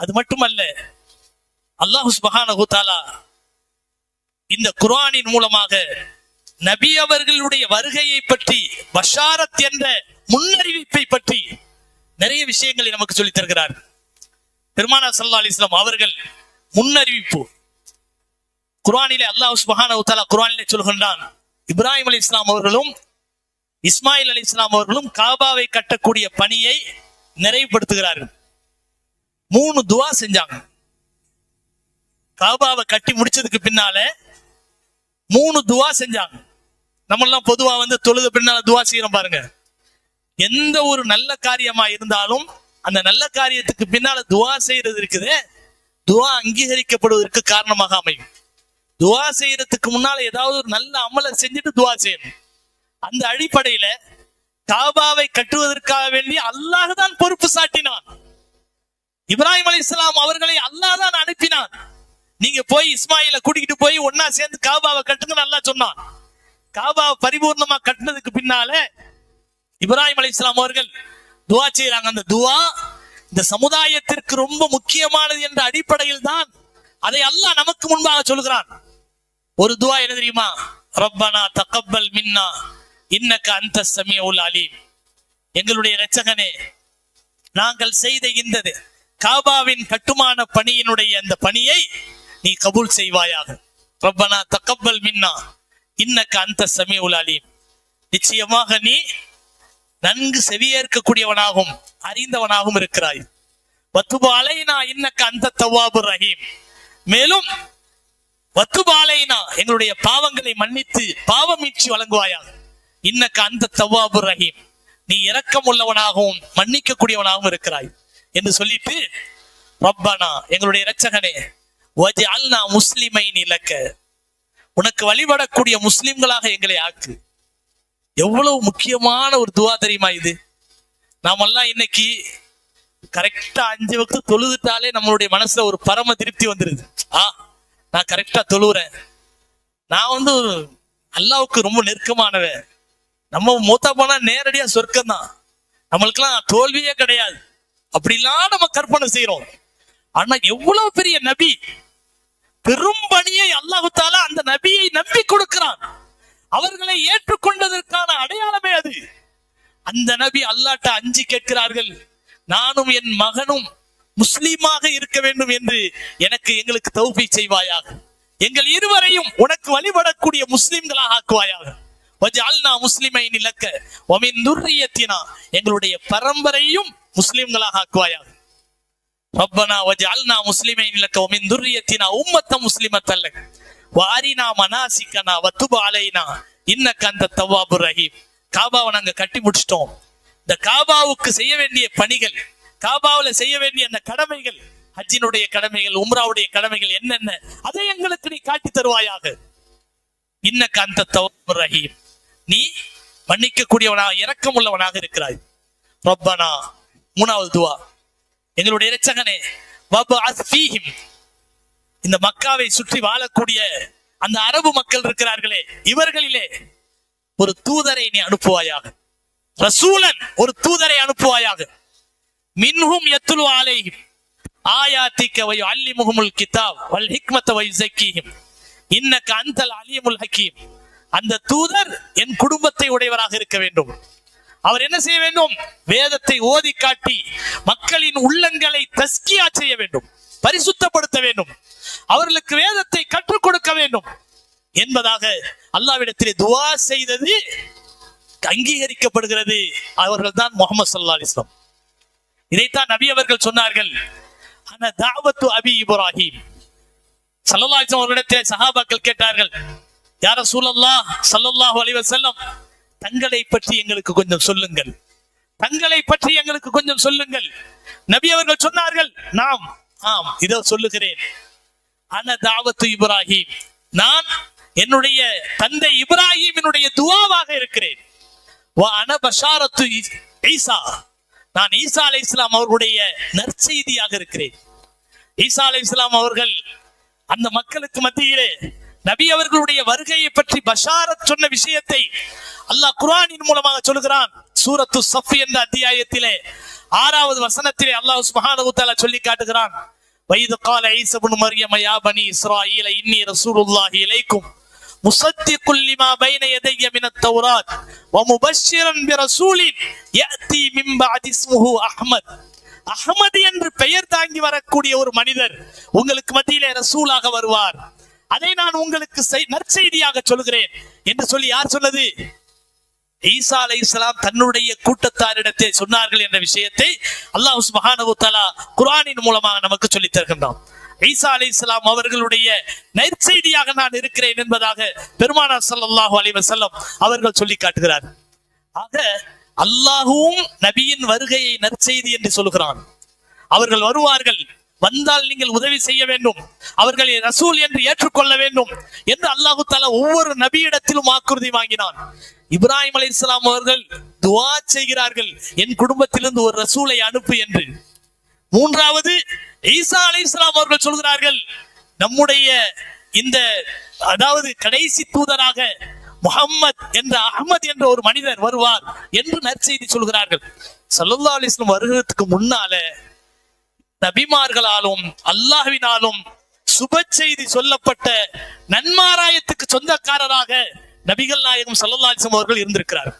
அது மட்டுமல்ல அல்லாஹு சுபஹானஹு இந்த குர்ஆனின் மூலமாக நபி அவர்களுடைய வருகையை பற்றி பஷாரத் என்ற முன்னறிவிப்பை பற்றி நிறைய விஷயங்களை நமக்கு சொல்லி தருகிறார். பெருமானா சல்லா அலிஸ்லாம் அவர்கள் முன்னறிவிப்பு. குரானிலே அல்லாஹ் சுபஹானஹு தஆலா குர்ஆனிலே சொல்கின்றான் இப்ராஹிம் அலி இஸ்லாம் அவர்களும் இஸ்மாயில் அலி இஸ்லாம் அவர்களும் காபாவை கட்டக்கூடிய பணியை நிறைவுபடுத்துகிறார்கள். மூணு துவா செஞ்சாங்க. காபாவை கட்டி முடிச்சதுக்கு பின்னால மூணு துவா செஞ்சாங்க. நம்ம எல்லாம் பொதுவா வந்து தொழுது பின்னால துவா செய்யறோம் பாருங்க. எந்த ஒரு நல்ல காரியமா இருந்தாலும் அந்த நல்ல காரியத்துக்கு பின்னால துவா செய்யறது இருக்குது. துவா அங்கீகரிக்கப்படுவதற்கு காரணமாக அமையும். துவா செய்யறதுக்கு முன்னால ஏதாவது ஒரு நல்ல அமலை செஞ்சுட்டு துவா செய்யணும். அந்த அடிப்படையில காபாவை கட்டுவதற்காக வேண்டி அல்லாஹ் தான் பொறுப்பு சாட்டினான். இப்ராஹிம் அலைஹிஸ்ஸலாம் அவர்களை அல்லாஹ் தான் அனுப்பினான். நீங்க போய் இஸ்மாயில கூட்டிக்கிட்டு போய் ஒன்னா சேர்ந்து காபாவை கட்டுங்க நல்லா சொன்னான். காபாவை பரிபூர்ணமா கட்டினதுக்கு பின்னால இப்ராஹிம் அலைஹிஸ்ஸலாம் அவர்கள் துவா செய்யறாங்க அந்த துவா இந்த சமுதாயத்திற்கு ரொம்ப முக்கியமானது என்ற அடிப்படையில் தான் அதை அல்லாஹ் நமக்கு முன்பாக சொல்கிறான். ஒரு துவா என்ன தெரியுமா? ரப்பனா தகப்பல் மின்னா இன்னக்கு அந்த உள்ள அலீம். எங்களுடைய ரச்சகனே நாங்கள் செய்த இந்தது காபாவின் கட்டுமான பணியினுடைய அந்த பணியை நீ கபூல் செய்வாயாக. ரப்பனா தக்கப்பல் மின்னா. இன்னக்க அந்த சமய அலீம். நிச்சயமாக நீ நன்கு செவியேற்கக்கூடியவனாகவும் அறிந்தவனாகவும் இருக்கிறாய். வத்துபாலைனா இன்னக்க அந்த தவாபு ரஹீம். மேலும் வத்துபாலைனா எங்களுடைய பாவங்களை மன்னித்து பாவமீட்சி வழங்குவாயாக. இன்னக்க அந்த தவாபு ரஹீம். நீ இரக்கம் உள்ளவனாகவும் மன்னிக்க கூடியவனாகவும் இருக்கிறாய். என்று சொல்லிட்டு ரப்பனா எங்களுடைய இரட்சகனே வஜி அல்னா முஸ்லிமை இலக்க. உனக்கு வழிபடக்கூடிய முஸ்லிம்களாக எங்களை ஆக்கு. எவ்வளவு முக்கியமான ஒரு துவா தெரியுமா இது? நாமெல்லாம் இன்னைக்கு கரெக்டா அஞ்சு வகுத்து தொழுதுட்டாலே நம்மளுடைய மனசுல ஒரு பரம திருப்தி வந்துருது. ஆ நான் கரெக்டா தொழுவுறேன். நான் வந்து அல்லாவுக்கு ரொம்ப நெருக்கமானவன். நம்ம மூத்தா போனா நேரடியா சொர்க்கம் தான் நம்மளுக்கெல்லாம் தோல்வியே கிடையாது. அப்படிலாம் நம்ம கற்பனை செய்யறோம் ஆனா எவ்வளவு பெரிய நபி? பெரும் பணியை அல்லாஹு அந்த நபியை நம்பி கொடுக்கிறான். அவர்களை ஏற்றுக்கொண்டதற்கான அடையாளமே அது. அந்த நபி அல்லாட்ட அஞ்சு கேட்கிறார்கள். நானும் என் மகனும் முஸ்லீமாக இருக்க வேண்டும் என்று எனக்கு எங்களுக்கு தௌபி செய்வாயாக. எங்கள் இருவரையும் உனக்கு வழிபடக்கூடிய முஸ்லிம்களாக ஆக்குவாயாக. முஸ்லிமை நிலக்க துர்ரியத்தினா. எங்களுடைய பரம்பரையும் முஸ்லிம்களாக ஆக்குவாயாக ரப்பனா வஜ்அல்னா முஸ்லிமைன் இலக்க வமின் துர்ரியத்தினா உம்மத்த முஸ்லிமத்தல்ல வாரினா மனாசிக்கனா வத்துப அலைனா இன்னக்க அந்த தவ்வாபு ரஹீம் காபாவை நாங்க கட்டி முடிச்சிட்டோம் இந்த காபாவுக்கு செய்ய வேண்டிய பணிகள் காபாவுல செய்ய வேண்டிய அந்த கடமைகள் ஹஜ்ஜினுடைய கடமைகள் உம்ராவுடைய கடமைகள் என்னென்ன அதை எங்களுக்கு நீ காட்டி தருவாயாக இன்னக்கு அந்த தவ்வாபு ரஹீம் நீ மன்னிக்க கூடியவனாக இரக்கம் உள்ளவனாக இருக்கிறாய் ரப்பனா மூணாவது துவா. எங்களுடைய இரட்சகனே இந்த மக்காவை சுற்றி வாழக்கூடிய அந்த அரபு மக்கள் இருக்கிறார்களே இவர்களிலே ஒரு தூதரை நீ அனுப்புவாயாக. ரசூலன் ஒரு தூதரை அனுப்புவாயாக. மின்ஹும் யத்துலு அலைஹிம். ஆயாத்திக்க வை அல்லிமுகமுல் கிதாப் வல் ஹிக்மத்த வை ஜக்கீஹிம் இன்னக்க அந்தல் அலியமுல் ஹக்கீம். அந்த தூதர் என் குடும்பத்தை உடையவராக இருக்க வேண்டும். அவர் என்ன செய்ய வேண்டும்? வேதத்தை ஓதி காட்டி மக்களின் உள்ளங்களை தஸ்கியா செய்ய வேண்டும். பரிசுத்தப்படுத்த வேண்டும். அவர்களுக்கு வேதத்தை கற்றுக் கொடுக்க வேண்டும். என்பதாக அல்லாவிடத்திலே துவா செய்தது அங்கீகரிக்கப்படுகிறது. அவர்கள் தான் முகமது சல்லா இஸ்லாம் இதைத்தான் நபி அவர்கள் சொன்னார்கள். ஆனா தாவத்து அபி இப்ராஹிம். சல்லல்லா அலைஹி அவர்களிடத்திலே சஹாபாக்கள் கேட்டார்கள். யார சூழல்லா சல்லல்லாஹு அலைஹி செல்லம் தங்களை பற்றி எங்களுக்கு கொஞ்சம் சொல்லுங்கள். தங்களை பற்றி எங்களுக்கு கொஞ்சம் சொல்லுங்கள். நபி அவர்கள் சொன்னார்கள் நாம் ஆம் இதோ சொல்லுகிறேன். அன தாவத்து இப்ராஹிம். நான் என்னுடைய தந்தை இப்ராஹிமினுடைய துவாவாக இருக்கிறேன். அன பஷாரத்து ஈசா. நான் ஈசா அலை இஸ்லாம் அவர்களுடைய நற்செய்தியாக இருக்கிறேன். ஈசா அலை இஸ்லாம் அவர்கள் அந்த மக்களுக்கு மத்தியிலே நபி அவர்களுடைய வருகையை பற்றி பஷாரத் சொன்ன விஷயத்தை அல்லாஹ் குர்ஆனின் மூலமாக சொல்லுகிறான் சூரத்து சஃப் என்ற அத்தியாயத்திலே ஆறாவது வசனத்திலே அல்லாஹ் சுப்ஹானஹு வ தஆலா சொல்லி காட்டுகிறான் வைது கால ஈசா இப்னு மர்யம் யா பனி இஸ்ராயீல இன்னி ரசூலுல்லாஹி இலைக்கும் مصدق لما بين يدي من التوراة ومبشرا برسول يأتي من بعد اسمه أحمد அஹ்மது என்று பெயர் தாங்கி வரக்கூடிய ஒரு மனிதர் உங்களுக்கு மத்தியிலே ரசூலாக வருவார் அதை நான் உங்களுக்கு செய்- நற்செய்தியாக சொல்கிறேன் என்று சொல்லி யார் சொன்னது? ஈசா அலை இஸ்லாம் தன்னுடைய கூட்டத்தாரிடத்தை சொன்னார்கள் என்ற விஷயத்தை அல்லாஹ் சுப்ஹானஹு குரானின் மூலமாக நமக்கு சொல்லி தருகின்றோம் ஈசா அலை இஸ்லாம் அவர்களுடைய நற்செய்தியாக நான் இருக்கிறேன் என்பதாக பெருமானார் சல்லாஹூ அலி வசல்லம் அவர்கள் சொல்லி காட்டுகிறார். ஆக அல்லாஹுவும் நபியின் வருகையை நற்செய்தி என்று சொல்கிறான் அவர்கள் வருவார்கள். வந்தால் நீங்கள் உதவி செய்ய வேண்டும். அவர்களை ரசூல் என்று ஏற்றுக்கொள்ள வேண்டும் என்று அல்லாஹு தாலா ஒவ்வொரு நபியிடத்திலும் வாக்குறுதி வாங்கினான். இப்ராஹிம் அலைஹிஸ்ஸலாம் அவர்கள் துவா செய்கிறார்கள். என் குடும்பத்திலிருந்து ஒரு ரசூலை அனுப்பு என்று. மூன்றாவது ஈசா அலி இஸ்லாம் அவர்கள் சொல்கிறார்கள் நம்முடைய இந்த அதாவது கடைசி தூதராக முகம்மத் என்ற அகமது என்ற ஒரு மனிதர் வருவார் என்று நற்செய்தி சொல்கிறார்கள். சல்லா அலிஸ்லம் வருகிறதுக்கு முன்னால நபிமார்களாலும் அல்லாஹ்வினாலும் சுப செய்தி சொல்லப்பட்ட நன்மாராயத்துக்கு சொந்தக்காரராக நபிகள் நாயகம் சல்லல்லாசம் அவர்கள் இருந்திருக்கிறார்